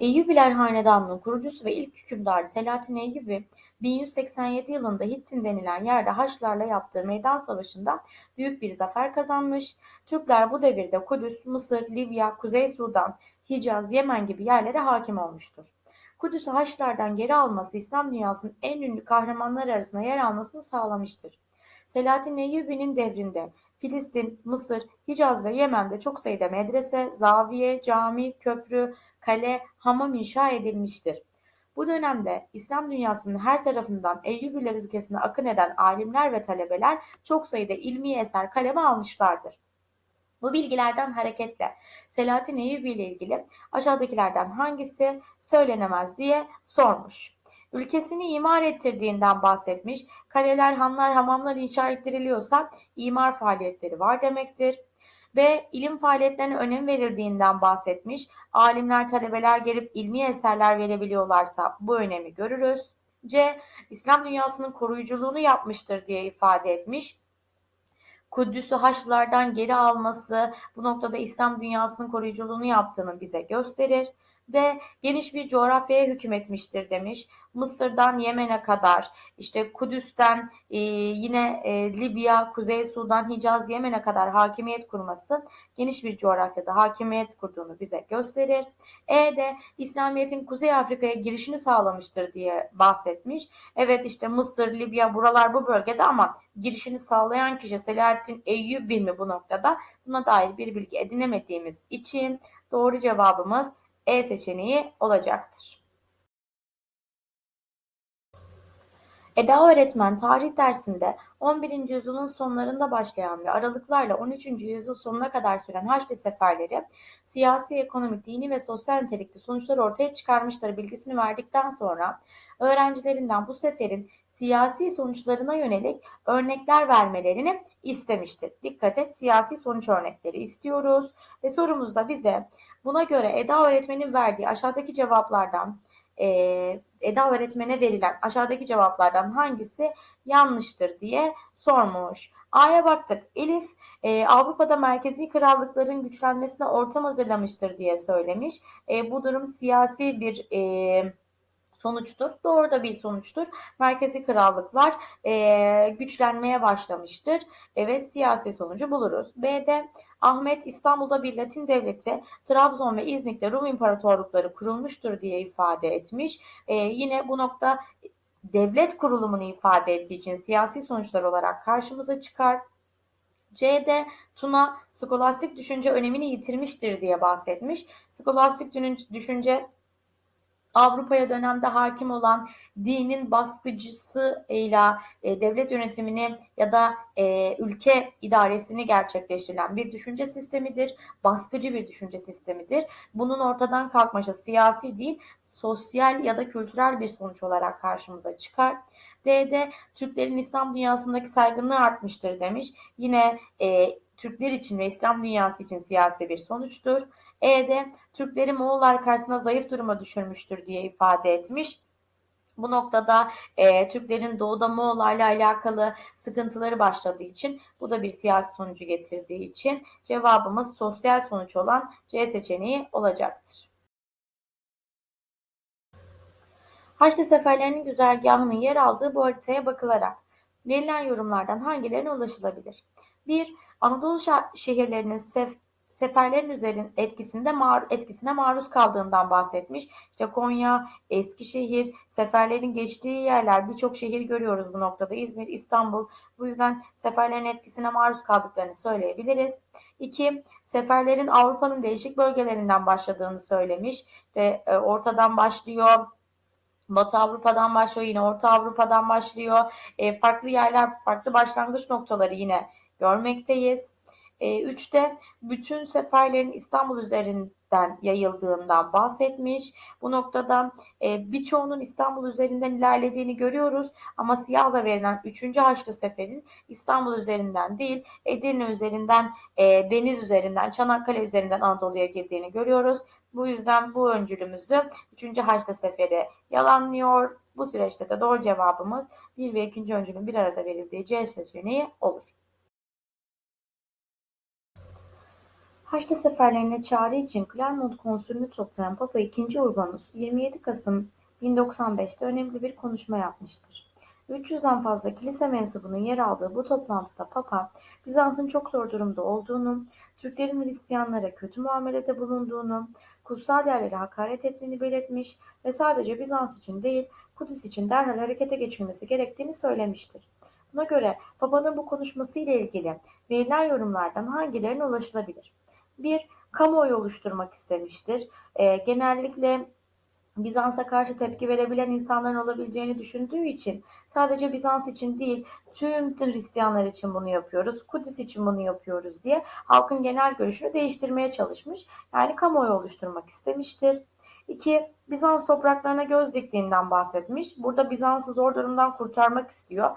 Eyyubiler Hanedanı'nın kurucusu ve ilk hükümdarı Selahattin Eyyubi 1187 yılında Hittin denilen yerde Haçlılarla yaptığı meydan savaşında büyük bir zafer kazanmış. Türkler bu devirde Kudüs, Mısır, Libya, Kuzey Sudan, Hicaz, Yemen gibi yerlere hakim olmuştur. Kudüs'ü Haçlılardan geri alması İslam dünyasının en ünlü kahramanlar arasında yer almasını sağlamıştır. Selahattin Eyyubi'nin devrinde Filistin, Mısır, Hicaz ve Yemen'de çok sayıda medrese, zaviye, cami, köprü, kale, hamam inşa edilmiştir. Bu dönemde İslam dünyasının her tarafından Eyyubiler ülkesine akın eden alimler ve talebeler çok sayıda ilmi eser kaleme almışlardır. Bu bilgilerden hareketle Selahattin Eyyubi ile ilgili aşağıdakilerden hangisi söylenemez diye sormuş. Ülkesini imar ettirdiğinden bahsetmiş. Kaleler, hanlar, hamamlar inşa ettiriliyorsa imar faaliyetleri var demektir. B. ilim faaliyetlerine önem verildiğinden bahsetmiş. Alimler, talebeler gelip ilmi eserler verebiliyorlarsa bu önemi görürüz. C. İslam dünyasının koruyuculuğunu yapmıştır diye ifade etmiş. Kudüs'ü Haçlılardan geri alması bu noktada İslam dünyasının koruyuculuğunu yaptığını bize gösterir ve geniş bir coğrafyaya hükmetmiştir demiş. Mısır'dan Yemen'e kadar, işte Kudüs'ten e, yine e, Libya, Kuzey Sudan, Hicaz, Yemen'e kadar hakimiyet kurması geniş bir coğrafyada hakimiyet kurduğunu bize gösterir. E de İslamiyet'in Kuzey Afrika'ya girişini sağlamıştır diye bahsetmiş. Evet işte Mısır, Libya buralar bu bölgede ama girişini sağlayan kişi Selahattin Eyyubi mi bu noktada? Buna dair bir bilgi edinemediğimiz için doğru cevabımız e seçeneği olacaktır. Eda öğretmen tarih dersinde 11. yüzyılın sonlarında başlayan ve aralıklarla 13. yüzyıl sonuna kadar süren Haçlı seferleri siyasi, ekonomik, dini ve sosyal nitelikli sonuçlar ortaya çıkarmıştır bilgisini verdikten sonra öğrencilerinden bu seferin siyasi sonuçlarına yönelik örnekler vermelerini istemiştir. Dikkat et siyasi sonuç örnekleri istiyoruz ve sorumuzda bize buna göre Eda öğretmenin verdiği aşağıdaki cevaplardan e, Eda öğretmene verilen aşağıdaki cevaplardan hangisi yanlıştır diye sormuş. A'ya baktık. Elif e, Avrupa'da merkezi krallıkların güçlenmesine ortam hazırlamıştır diye söylemiş. E, bu durum siyasi bir e, sonuçtur. Doğru da bir sonuçtur. Merkezi krallıklar e, güçlenmeye başlamıştır e, ve siyasi sonucu buluruz. B'de Ahmet İstanbul'da bir Latin devleti, Trabzon ve İznik'te Rum imparatorlukları kurulmuştur diye ifade etmiş. E, yine bu nokta devlet kurulumunu ifade ettiği için siyasi sonuçlar olarak karşımıza çıkar. C'de Tuna skolastik düşünce önemini yitirmiştir diye bahsetmiş. Skolastik düşünce Avrupa'ya dönemde hakim olan dinin baskıcısıyla e, devlet yönetimini ya da e, ülke idaresini gerçekleştirilen bir düşünce sistemidir. Baskıcı bir düşünce sistemidir. Bunun ortadan kalkması siyasi değil, sosyal ya da kültürel bir sonuç olarak karşımıza çıkar. D'de Türklerin İslam dünyasındaki saygınlığı artmıştır demiş. Yine e, Türkler için ve İslam dünyası için siyasi bir sonuçtur. E'de Türkleri Moğollar karşısında zayıf duruma düşürmüştür diye ifade etmiş. Bu noktada e, Türklerin doğuda Moğollarla alakalı sıkıntıları başladığı için bu da bir siyasi sonucu getirdiği için cevabımız sosyal sonuç olan C seçeneği olacaktır. Haçlı seferlerinin güzergahının yer aldığı bu haritaya bakılarak verilen yorumlardan hangilerine ulaşılabilir? 1. Anadolu şehirlerinin sef seferlerin üzerin etkisinde mar etkisine maruz kaldığından bahsetmiş. İşte Konya, Eskişehir, seferlerin geçtiği yerler birçok şehir görüyoruz bu noktada. İzmir, İstanbul. Bu yüzden seferlerin etkisine maruz kaldıklarını söyleyebiliriz. İki, seferlerin Avrupa'nın değişik bölgelerinden başladığını söylemiş. İşte, e, ortadan başlıyor, Batı Avrupa'dan başlıyor, yine Orta Avrupa'dan başlıyor. E, farklı yerler, farklı başlangıç noktaları yine görmekteyiz. E, üçte bütün seferlerin İstanbul üzerinden yayıldığından bahsetmiş. Bu noktada e, birçoğunun İstanbul üzerinden ilerlediğini görüyoruz ama siyahla verilen 3. Haçlı Sefer'in İstanbul üzerinden değil Edirne üzerinden, e, deniz üzerinden, Çanakkale üzerinden Anadolu'ya girdiğini görüyoruz. Bu yüzden bu öncülümüzü 3. Haçlı Seferi yalanlıyor. Bu süreçte de doğru cevabımız 1 ve 2. öncülün bir arada verildiği C seçeneği olur. Haçlı seferlerine çağrı için Clermont Konsülünü toplayan Papa II. Urbanus, 27 Kasım 1095'te önemli bir konuşma yapmıştır. 300'den fazla kilise mensubunun yer aldığı bu toplantıda Papa, Bizans'ın çok zor durumda olduğunu, Türklerin Hristiyanlara kötü muamelede bulunduğunu, kutsal yerlere hakaret ettiğini belirtmiş ve sadece Bizans için değil, Kudüs için derhal harekete geçilmesi gerektiğini söylemiştir. Buna göre Papa'nın bu konuşması ile ilgili verilen yorumlardan hangilerine ulaşılabilir? Bir, kamuoyu oluşturmak istemiştir. E, genellikle Bizans'a karşı tepki verebilen insanların olabileceğini düşündüğü için sadece Bizans için değil tüm Hristiyanlar için bunu yapıyoruz, Kudüs için bunu yapıyoruz diye halkın genel görüşünü değiştirmeye çalışmış. Yani kamuoyu oluşturmak istemiştir. İki, Bizans topraklarına göz diktiğinden bahsetmiş. Burada Bizans'ı zor durumdan kurtarmak istiyor.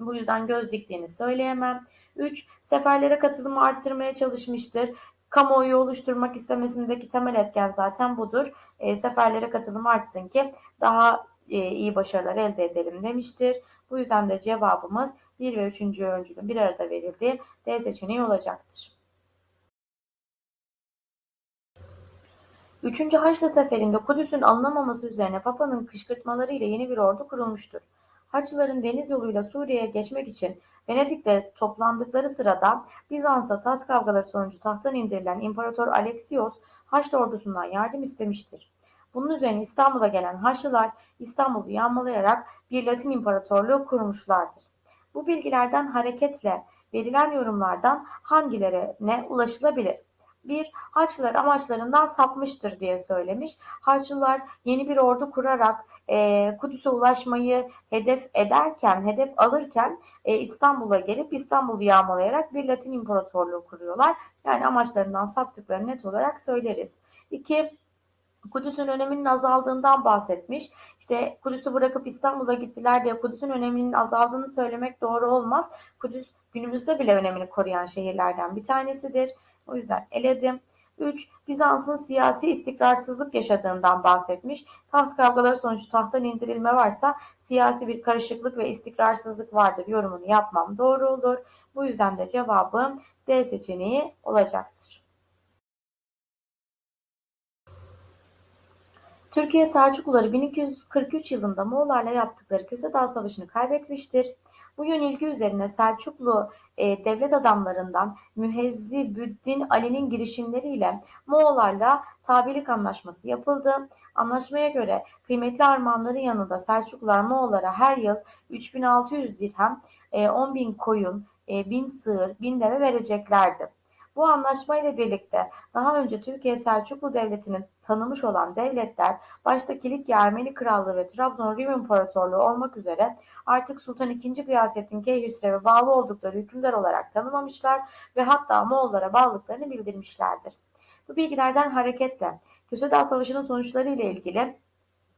Bu yüzden göz diktiğini söyleyemem. 3. Seferlere katılımı arttırmaya çalışmıştır. Kamuoyu oluşturmak istemesindeki temel etken zaten budur. E, seferlere katılım artsın ki daha e, iyi başarılar elde edelim demiştir. Bu yüzden de cevabımız 1 ve 3. öncülün bir arada verildiği D seçeneği olacaktır. Üçüncü Haçlı Seferi'nde Kudüs'ün alınamaması üzerine Papa'nın kışkırtmalarıyla yeni bir ordu kurulmuştur. Haçlıların deniz yoluyla Suriye'ye geçmek için Venedik'te toplandıkları sırada Bizans'ta taht kavgaları sonucu tahttan indirilen İmparator Alexios Haçlı ordusundan yardım istemiştir. Bunun üzerine İstanbul'a gelen Haçlılar İstanbul'u yağmalayarak bir Latin İmparatorluğu kurmuşlardır. Bu bilgilerden hareketle verilen yorumlardan hangilerine ulaşılabilir? Bir, Haçlılar amaçlarından sapmıştır diye söylemiş. Haçlılar yeni bir ordu kurarak e, Kudüs'e ulaşmayı hedef ederken, hedef alırken e, İstanbul'a gelip İstanbul'u yağmalayarak bir Latin İmparatorluğu kuruyorlar. Yani amaçlarından saptıklarını net olarak söyleriz. İki, Kudüs'ün öneminin azaldığından bahsetmiş. İşte Kudüs'ü bırakıp İstanbul'a gittiler diye Kudüs'ün öneminin azaldığını söylemek doğru olmaz. Kudüs günümüzde bile önemini koruyan şehirlerden bir tanesidir. O yüzden eledim. 3. Bizans'ın siyasi istikrarsızlık yaşadığından bahsetmiş. Taht kavgaları sonucu tahttan indirilme varsa siyasi bir karışıklık ve istikrarsızlık vardır yorumunu yapmam doğru olur. Bu yüzden de cevabım D seçeneği olacaktır. Türkiye Selçukluları 1243 yılında Moğollarla yaptıkları Köse Dağ Savaşı'nı kaybetmiştir. Bu yönelgi üzerine Selçuklu e, devlet adamlarından Mühezzibüddin Ali'nin girişimleriyle Moğollarla tabilik anlaşması yapıldı. Anlaşmaya göre kıymetli armağanların yanında Selçuklular Moğollara her yıl 3600 dirhem, e, 10 bin koyun, e, 1000 sığır, 1000 deve vereceklerdi. Bu anlaşmayla birlikte daha önce Türkiye Selçuklu Devleti'nin tanımış olan devletler başta Kilikya Ermeni Krallığı ve Trabzon Rum İmparatorluğu olmak üzere artık Sultan II. Gıyasettin Keyhüsrev'e bağlı oldukları hükümdar olarak tanımamışlar ve hatta Moğollara bağlılıklarını bildirmişlerdir. Bu bilgilerden hareketle Kösedağ Savaşı'nın sonuçları ile ilgili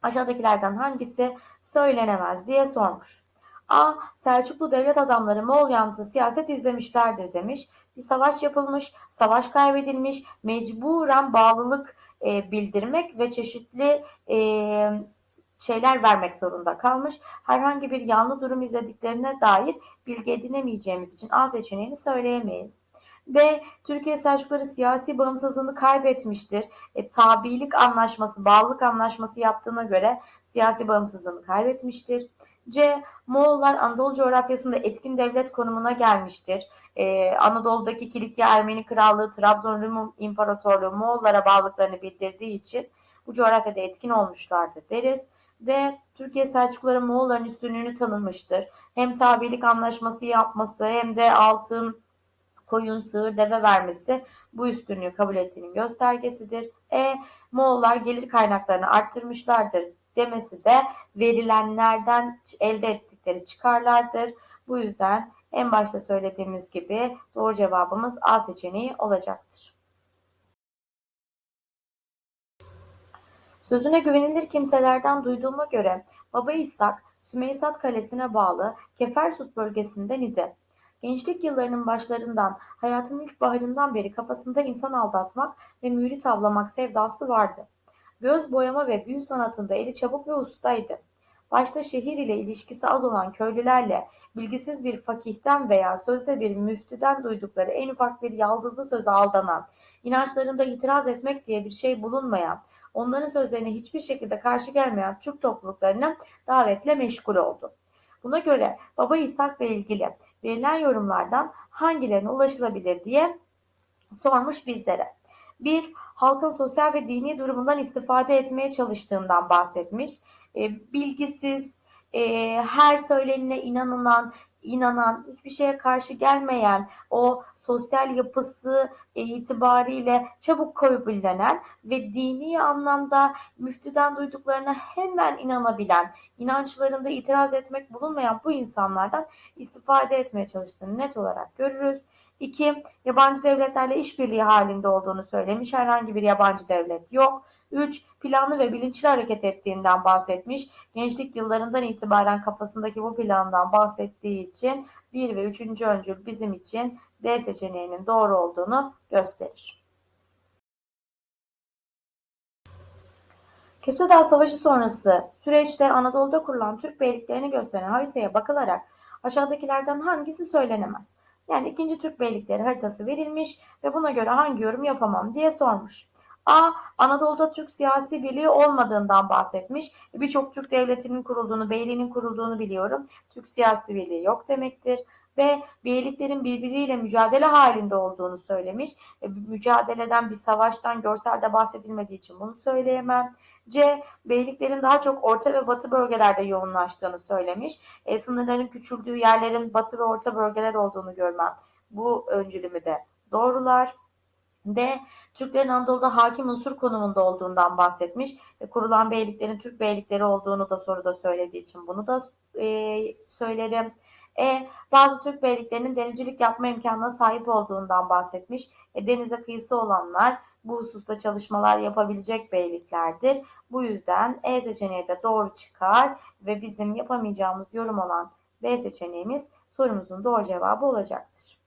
aşağıdakilerden hangisi söylenemez diye sormuş. A. Selçuklu devlet adamları Moğol yanlısı siyaset izlemişlerdir demiş. Bir savaş yapılmış, savaş kaybedilmiş, mecburen bağlılık e, bildirmek ve çeşitli e, şeyler vermek zorunda kalmış. Herhangi bir yanlı durum izlediklerine dair bilgi edinemeyeceğimiz için A seçeneğini söyleyemeyiz. B. Türkiye Selçukları siyasi bağımsızlığını kaybetmiştir. E, tabilik anlaşması, bağlılık anlaşması yaptığına göre siyasi bağımsızlığını kaybetmiştir. C. Moğollar Anadolu coğrafyasında etkin devlet konumuna gelmiştir. Ee, Anadolu'daki Kilikya Ermeni Krallığı, Trabzon Rum İmparatorluğu Moğollara bağlılıklarını bildirdiği için bu coğrafyada etkin olmuşlardır deriz. D. Türkiye Selçukluları Moğolların üstünlüğünü tanımıştır. Hem tabilik anlaşması yapması hem de altın, koyun, sığır, deve vermesi bu üstünlüğü kabul ettiğinin göstergesidir. E. Moğollar gelir kaynaklarını arttırmışlardır demesi de verilenlerden elde ettikleri çıkarlardır. Bu yüzden en başta söylediğimiz gibi doğru cevabımız A seçeneği olacaktır. Sözüne güvenilir kimselerden duyduğuma göre Baba İshak, Sümeysat Kalesi'ne bağlı Kefersut bölgesinden idi. Gençlik yıllarının başlarından, hayatının ilk baharından beri kafasında insan aldatmak ve mürit avlamak sevdası vardı. Göz boyama ve büyü sanatında eli çabuk ve ustaydı. başta şehir ile ilişkisi az olan köylülerle bilgisiz bir fakihten veya sözde bir müftüden duydukları en ufak bir yaldızlı söze aldanan, inançlarında itiraz etmek diye bir şey bulunmayan, onların sözlerine hiçbir şekilde karşı gelmeyen Türk topluluklarına davetle meşgul oldu. Buna göre Baba İshak'la ilgili verilen yorumlardan hangilerine ulaşılabilir diye sormuş bizlere. Bir, halkın sosyal ve dini durumundan istifade etmeye çalıştığından bahsetmiş. E, bilgisiz, e, her söylenene inanılan, inanan, hiçbir şeye karşı gelmeyen, o sosyal yapısı itibariyle çabuk kabullenen ve dini anlamda müftüden duyduklarına hemen inanabilen, inançlarında itiraz etmek bulunmayan bu insanlardan istifade etmeye çalıştığını net olarak görürüz. 2. Yabancı devletlerle işbirliği halinde olduğunu söylemiş. Herhangi bir yabancı devlet yok. 3. Planlı ve bilinçli hareket ettiğinden bahsetmiş. Gençlik yıllarından itibaren kafasındaki bu plandan bahsettiği için 1 ve 3. öncül bizim için D seçeneğinin doğru olduğunu gösterir. Kösedağ Savaşı sonrası süreçte Anadolu'da kurulan Türk beyliklerini gösteren haritaya bakılarak aşağıdakilerden hangisi söylenemez? Yani ikinci Türk beylikleri haritası verilmiş ve buna göre hangi yorum yapamam diye sormuş. A. Anadolu'da Türk siyasi birliği olmadığından bahsetmiş. Birçok Türk devletinin kurulduğunu, beyliğinin kurulduğunu biliyorum. Türk siyasi birliği yok demektir. B. Beyliklerin birbiriyle mücadele halinde olduğunu söylemiş. E, mücadeleden bir savaştan görselde bahsedilmediği için bunu söyleyemem. C. Beyliklerin daha çok orta ve batı bölgelerde yoğunlaştığını söylemiş. E, sınırların küçüldüğü yerlerin batı ve orta bölgeler olduğunu görmem. Bu öncülümü de doğrular. D. Türklerin Anadolu'da hakim unsur konumunda olduğundan bahsetmiş. E, kurulan beyliklerin Türk beylikleri olduğunu da soruda söylediği için bunu da e, söylerim. E. Bazı Türk beyliklerinin denizcilik yapma imkanına sahip olduğundan bahsetmiş. E, denize kıyısı olanlar bu hususta çalışmalar yapabilecek beyliklerdir. Bu yüzden E seçeneği de doğru çıkar ve bizim yapamayacağımız yorum olan B seçeneğimiz sorumuzun doğru cevabı olacaktır.